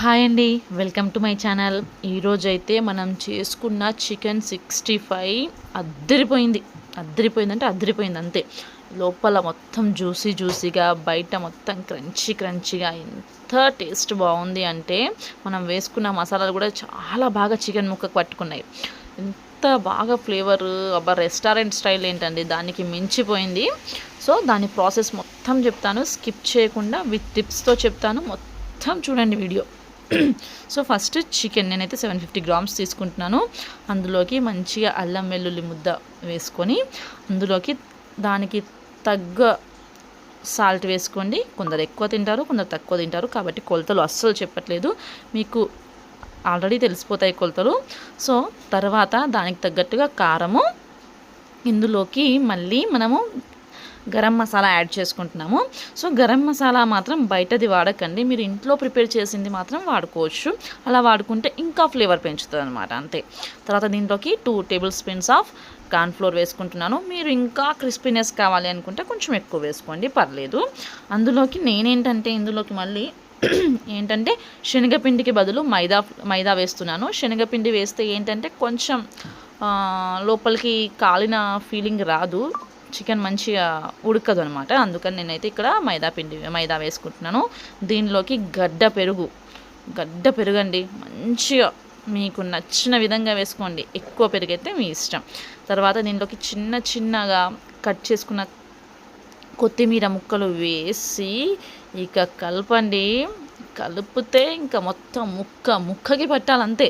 Hi అండి welcome to my channel. ఈరోజైతే మనం చేసుకున్న చికెన్ సిక్స్టీ ఫైవ్ అద్దరిపోయింది. అద్దరిపోయింది అంటే అద్దరిపోయింది అంతే. లోపల మొత్తం జ్యూసీ జ్యూసీగా బయట మొత్తం క్రంచీ క్రంచీగా ఎంత టేస్ట్ బాగుంది అంటే మనం వేసుకున్న మసాలాలు కూడా చాలా బాగా చికెన్ ముక్కకు పట్టుకున్నాయి. ఎంత బాగా ఫ్లేవర్ అబ్బా రెస్టారెంట్ స్టైల్ ఏంటండి దానికి మించిపోయింది. సో దాని ప్రాసెస్ మొత్తం చెప్తాను స్కిప్ చేయకుండా విత్ టిప్స్తో చెప్తాను. మొత్తం చూడండి వీడియో. సో ఫస్ట్ చికెన్ నేనైతే సెవెన్ ఫిఫ్టీ గ్రామ్స్ తీసుకుంటున్నాను. అందులోకి మంచిగా అల్లం వెల్లుల్లి ముద్ద వేసుకొని అందులోకి దానికి తగ్గ సాల్ట్ వేసుకోండి. కొందరు ఎక్కువ తింటారు కొందరు తక్కువ తింటారు. కాబట్టి కొలతలు అస్సలు చెప్పట్లేదు. మీకు ఆల్రెడీ తెలిసిపోతాయి కొలతలు. సో తర్వాత దానికి తగ్గట్టుగా కారము ఇందులోకి మళ్ళీ మనము గరం మసాలా యాడ్ చేసుకుంటున్నాము. సో గరం మసాలా మాత్రం బయటది వాడకండి. మీరు ఇంట్లో ప్రిపేర్ చేసింది మాత్రం వాడుకోవచ్చు. అలా వాడుకుంటే ఇంకా ఫ్లేవర్ పెంచుతుంది అనమాట అంతే. తర్వాత దీంట్లోకి two tablespoons of cornflour వేసుకుంటున్నాను. మీరు ఇంకా క్రిస్పీనెస్ కావాలి అనుకుంటే కొంచెం ఎక్కువ వేసుకోండి పర్లేదు. అందులోకి నేనేంటంటే ఇందులోకి మళ్ళీ ఏంటంటే శనగపిండికి బదులు మైదా మైదా వేస్తున్నాను. శనగపిండి వేస్తే ఏంటంటే కొంచెం లోపలికి కాలిన ఫీలింగ్ రాదు. చికెన్ మంచిగా ఉడకదు అనమాట అందుకని నేనైతే ఇక్కడ మైదా పిండి మైదా వేసుకుంటున్నాను. దీనిలోకి గడ్డ పెరుగు. గడ్డ పెరుగండి. మంచిగా మీకు నచ్చిన విధంగా వేసుకోండి. ఎక్కువ పెరుగైతే మీ ఇష్టం. తర్వాత దీనిలోకి చిన్న చిన్నగా కట్ చేసుకున్న కొత్తిమీర ముక్కలు వేసి ఇక కలపండి. కలిపితే ఇంకా మొత్తం ముక్క ముక్కకి పట్టాలంతే.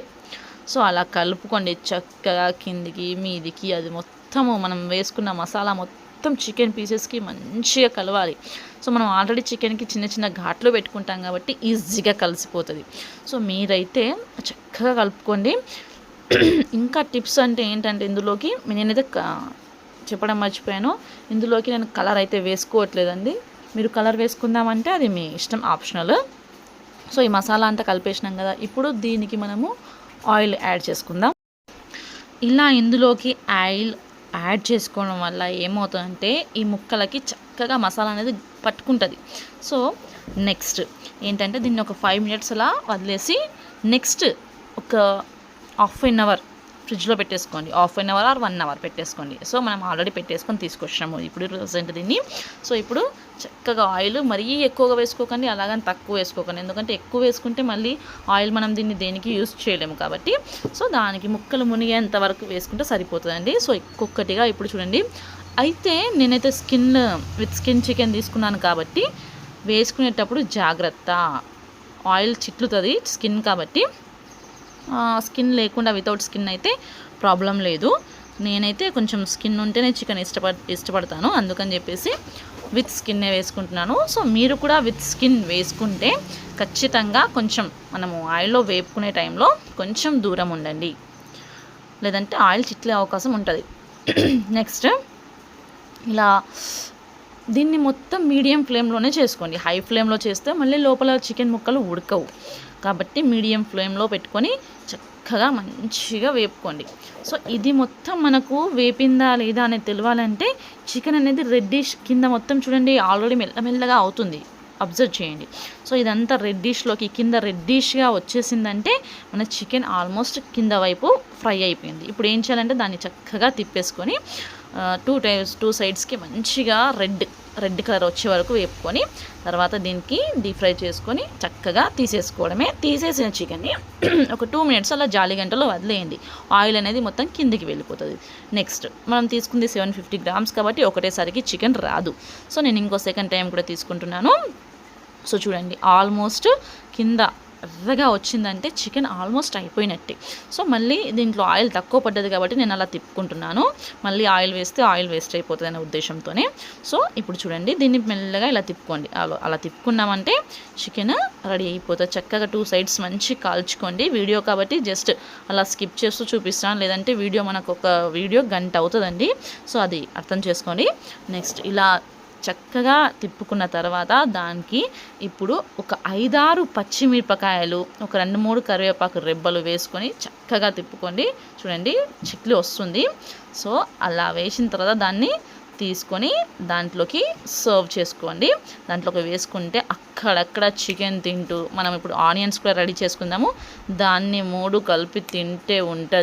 సో అలా కలుపుకోండి. చక్కగా కిందికి మీదికి అది మొత్తం మొత్తము మనం వేసుకున్న మసాలా మొత్తం చికెన్ పీసెస్కి మంచిగా కలవాలి. సో మనం ఆల్రెడీ చికెన్కి చిన్న చిన్న ఘాట్లు పెట్టుకుంటాం కాబట్టి ఈజీగా కలిసిపోతుంది. సో మీరైతే చక్కగా కలుపుకోండి. ఇంకా టిప్స్ అంటే ఏంటంటే ఇందులోకి నేనైతే చెప్పడం మర్చిపోయాను. ఇందులోకి నేను కలర్ అయితే వేసుకోవట్లేదండి. మీరు కలర్ వేసుకుందామంటే అది మీ ఇష్టం ఆప్షనల్. సో ఈ మసాలా అంతా కలిపేసినాం కదా ఇప్పుడు దీనికి మనము ఆయిల్ యాడ్ చేసుకుందాం. ఇలా ఇందులోకి ఆయిల్ యాడ్ చేసుకోవడం వల్ల ఏమవుతుందంటే ఈ ముక్కలకి చక్కగా మసాలా అనేది పట్టుకుంటుంది. సో నెక్స్ట్ ఏంటంటే దీన్ని ఒక ఫైవ్ మినిట్స్ అలా వదిలేసి నెక్స్ట్ ఒక హాఫ్ అన్ అవర్ ఫ్రిడ్జ్లో పెట్టేసుకోండి. Half an hour or one hour పెట్టేసుకోండి. సో మనం ఆల్రెడీ పెట్టేసుకొని తీసుకొచ్చినాము. ఇప్పుడు ప్రజెంట్ దీన్ని. సో ఇప్పుడు చక్కగా ఆయిల్ మరీ ఎక్కువగా వేసుకోకండి అలాగని తక్కువ వేసుకోకండి. ఎందుకంటే ఎక్కువ వేసుకుంటే మళ్ళీ ఆయిల్ మనం దీన్ని దేనికి యూస్ చేయలేము కాబట్టి. సో దానికి ముక్కలు మునిగేంత వరకు వేసుకుంటే సరిపోతుందండి. సో ఒక్కొక్కటిగా ఇప్పుడు చూడండి. అయితే నేనైతే స్కిన్ విత్ స్కిన్ చికెన్ తీసుకున్నాను కాబట్టి వేసుకునేటప్పుడు జాగ్రత్త. ఆయిల్ చిట్లుతుంది స్కిన్ కాబట్టి. స్కిన్ లేకుండా వితౌట్ స్కిన్ అయితే ప్రాబ్లం లేదు. నేనైతే కొంచెం స్కిన్ ఉంటేనే చికెన్ ఇష్టపడ ఇష్టపడతాను. అందుకని చెప్పేసి విత్ స్కిన్నే వేసుకుంటున్నాను. సో మీరు కూడా విత్ స్కిన్ వేసుకుంటే ఖచ్చితంగా కొంచెం మనము ఆయిల్లో వేపుకునే టైంలో కొంచెం దూరం ఉండండి. లేదంటే ఆయిల్ చిట్లే అవకాశం ఉంటుంది. నెక్స్ట్ ఇలా దీన్ని మొత్తం మీడియం ఫ్లేమ్లోనే చేసుకోండి. హై ఫ్లేమ్లో చేస్తే మళ్ళీ లోపల చికెన్ ముక్కలు ఉడకవు. కాబట్టి మీడియం ఫ్లేమ్లో పెట్టుకొని చక్కగా మంచిగా వేపుకోండి. సో ఇది మొత్తం మనకు వేపిందా లేదా అనేది తెలియాలంటే చికెన్ అనేది రెడ్డిష్ కింద మొత్తం చూడండి ఆల్రెడీ మెల్లమెల్లగా అవుతుంది. అబ్జర్వ్ చేయండి. సో ఇదంతా రెడ్డిష్లోకి కింద రెడ్డిష్గా వచ్చేసిందంటే మన చికెన్ ఆల్మోస్ట్ కింద వైపు ఫ్రై అయిపోయింది. ఇప్పుడు ఏం చేయాలంటే దాన్ని చక్కగా తిప్పేసుకొని టూ టైమ్స్ టూ సైడ్స్కి మంచిగా రెడ్ రెడ్ కలర్ వచ్చే వరకు వేపుకొని తర్వాత దీనికి డీప్ ఫ్రై చేసుకొని చక్కగా తీసేసుకోవడమే. తీసేసిన చికెన్ని ఒక టూ మినిట్స్ అలా జాలి గంటలో వదిలేయండి. ఆయిల్ అనేది మొత్తం కిందికి వెళ్ళిపోతుంది. నెక్స్ట్ మనం తీసుకుంది సెవెన్ ఫిఫ్టీ గ్రామ్స్ కాబట్టి ఒకటేసరికి చికెన్ రాదు. సో నేను ఇంకో సెకండ్ టైం కూడా తీసుకుంటున్నాను. సో చూడండి ఆల్మోస్ట్ కింద ఎర్రగా వచ్చిందంటే చికెన్ ఆల్మోస్ట్ అయిపోయినట్టే. సో మళ్ళీ దీంట్లో ఆయిల్ తక్కువ పడ్డది కాబట్టి నేను అలా తిప్పుకుంటున్నాను. మళ్ళీ ఆయిల్ వేస్తే ఆయిల్ వేస్ట్ అయిపోతుంది అనే ఉద్దేశంతోనే. సో ఇప్పుడు చూడండి దీన్ని మెల్లగా ఇలా తిప్పుకోండి. అలా అలా తిప్పుకున్నామంటే చికెన్ రెడీ అయిపోతుంది. చక్కగా టూ సైడ్స్ మంచి కాల్చుకోండి. వీడియో కాబట్టి జస్ట్ అలా స్కిప్ చేస్తూ చూపిస్తాను. లేదంటే వీడియో మనకు ఒక వీడియో గంట అవుతుందండి. సో అది అర్థం చేసుకోండి. నెక్స్ట్ ఇలా చక్కగా తిప్పుకున్న తర్వాత దానికి ఇప్పుడు ఒక ఐదారు పచ్చిమిరపకాయలు ఒక రెండు మూడు కరివేపాకు రెబ్బలు వేసుకొని చక్కగా తిప్పుకోండి. చూడండి చిట్లు వస్తుంది. సో అలా వేసిన తర్వాత దాన్ని తీసుకొని దాంట్లోకి సర్వ్ చేసుకోండి. దాంట్లోకి వేసుకుంటే అక్కడక్కడ చికెన్ తింటూ మనం ఇప్పుడు ఆనియన్స్ కూడా రెడీ చేసుకుందాము. దాన్ని మూడు కలిపి తింటే ఉంటుంది.